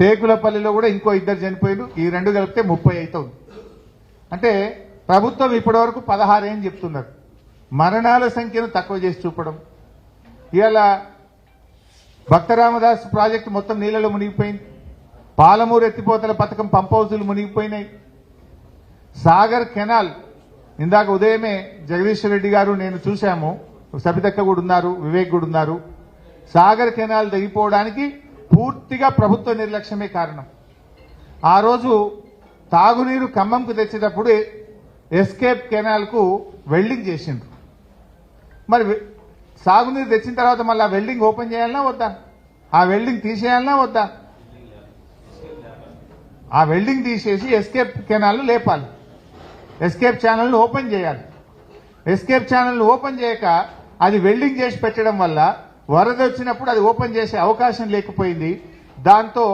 టేకులపల్లిలో కూడా ఇంకో ఇద్దరు చనిపోయారు ఈ రెండు కలిపితే ముప్పై అవుతుంది అంటే ప్రభుత్వం ఇప్పటివరకు వరకు ఏం చెప్తున్నారు? మరణాల సంఖ్యను తక్కువ చేసి చూపడం. ఇవాళ భక్తరామదాస్ ప్రాజెక్టు మొత్తం నీళ్ళలో మునిగిపోయింది. పాలమూరు ఎత్తిపోతల పథకం పంప్ హౌజులు మునిగిపోయినాయి. సాగర్ కెనాల్ ఇందాక ఉదయమే జగదీశ్వర్ రెడ్డి గారు నేను చూశాము. సబితక్క కూడా ఉన్నారు వివేక్ కూడా ఉన్నారు. సాగర్ కెనాల్ తెగిపోవడానికి పూర్తిగా ప్రభుత్వ నిర్లక్ష్యమే కారణం. ఆ రోజు తాగునీరు ఖమ్మంకు తెచ్చేటప్పుడు ఎస్కేప్ కెనాల్కు వెల్డింగ్ చేసిండ్రు. మరి సాగునీరు తెచ్చిన తర్వాత మళ్ళీ ఆ వెల్డింగ్ ఓపెన్ చేయాలన్నా వద్దా? ఆ వెల్డింగ్ తీసేయాలన్నా వద్దా? ఆ వెల్డింగ్ తీసేసి ఎస్కేప్ కెనాల్ను లేపాలి. ఎస్కేప్ ఛానల్ను ఓపెన్ చేయాలి. ఎస్కేప్ ఛానల్ను ఓపెన్ చేయక అది వెల్డింగ్ చేసి పెట్టడం వల్ల వరద వచ్చినప్పుడు అది ఓపెన్ చేసే అవకాశం లేకపోయింది. దాంతో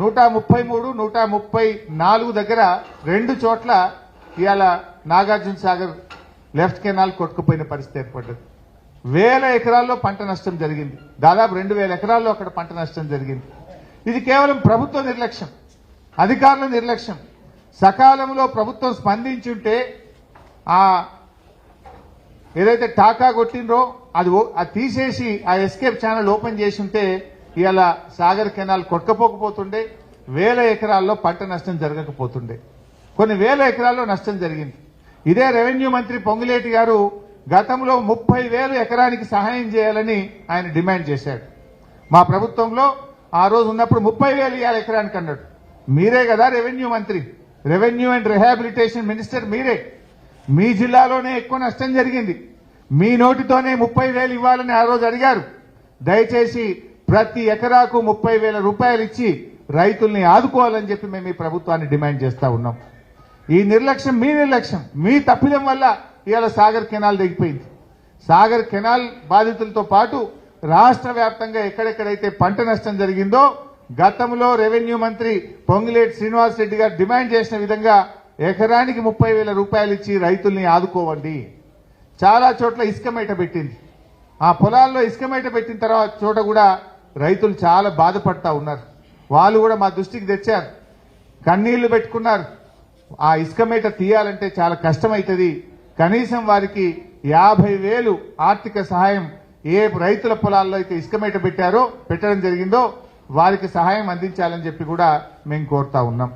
నూట ముప్పై మూడు నూట ముప్పై నాలుగు దగ్గర రెండు చోట్ల ఇవాళ నాగార్జున సాగర్ లెఫ్ట్ కెనాల్ కొట్టుకుపోయిన పరిస్థితి ఏర్పడ్డది. వేల ఎకరాల్లో పంట నష్టం జరిగింది. దాదాపు రెండు వేల ఎకరాల్లో అక్కడ పంట నష్టం జరిగింది. ఇది కేవలం ప్రభుత్వ నిర్లక్ష్యం అధికారుల నిర్లక్ష్యం. సకాలంలో ప్రభుత్వం స్పందించుంటే ఆ ఏదైతే టాకా కొట్టిండ్రో అది ఓ- అది తీసేసి ఆ ఎస్కేప్ ఛానల్ ఓపెన్ చేసి ఉంటే ఇవాళ సాగర్ కెనాల్ కొట్టకపోకపోతుండే వేల ఎకరాల్లో పంట నష్టం జరగకపోతుండే. కొన్ని వేల ఎకరాల్లో నష్టం జరిగింది. ఇదే రెవెన్యూ మంత్రి పొంగులేటి గారు గతంలో ముప్పై వేలు ఎకరానికి సహాయం చేయాలని ఆయన డిమాండ్ చేశాడు మా ప్రభుత్వంలో ఆ రోజు ఉన్నప్పుడు ముప్పై వేలు ఇవ్వాలి ఎకరానికి అన్నాడు మీరే కదా రెవెన్యూ మంత్రి. రెవెన్యూ అండ్ రిహాబిలిటేషన్ మినిస్టర్ మీరే. మీ జిల్లాలోనే ఎక్కువ నష్టం జరిగింది. మీ నోటితోనే ముప్పై వేలు ఇవ్వాలని ఆ రోజు అడిగారు. దయచేసి ప్రతి ఎకరాకు ముప్పై వేల రూపాయలు ఇచ్చి రైతుల్ని ఆదుకోవాలని చెప్పి మేము ఈ ప్రభుత్వాన్ని డిమాండ్ చేస్తా ఉన్నాం. ఈ నిర్లక్ష్యం మీ నిర్లక్ష్యం మీ తప్పిదం వల్ల ఇవాళ సాగర్ కెనాల్ దిగిపోయింది సాగర్ కెనాల్ బాధితులతో పాటు రాష్ట్ర వ్యాప్తంగా ఎక్కడెక్కడైతే పంట నష్టం జరిగిందో గతంలో రెవెన్యూ మంత్రి పొంగులేటి శ్రీనివాస్ రెడ్డి గారు డిమాండ్ చేసిన విధంగా ఎకరానికి ముప్పై వేల రూపాయలు ఇచ్చి రైతుల్ని ఆదుకోవండి. చాలా చోట్ల ఇసుక మేట పెట్టింది. ఆ పొలాల్లో ఇసుక మేట పెట్టిన తర్వాత చోట కూడా రైతులు చాలా బాధపడతా ఉన్నారు. వాళ్ళు కూడా మా దృష్టికి తెచ్చారు. కన్నీళ్ళు పెట్టుకున్నారు. ఆ ఇసుక మేట తీయాలంటే చాలా కష్టమవుతుంది కనీసం వారికి యాభై వేలు ఆర్థిక సహాయం ఏ రైతుల పొలాల్లో అయితే ఇసుక మేట పెట్టారో పెట్టడం జరిగిందో వారికి సహాయం అందించాలని చెప్పి కూడా మేము కోరుతా ఉన్నాం.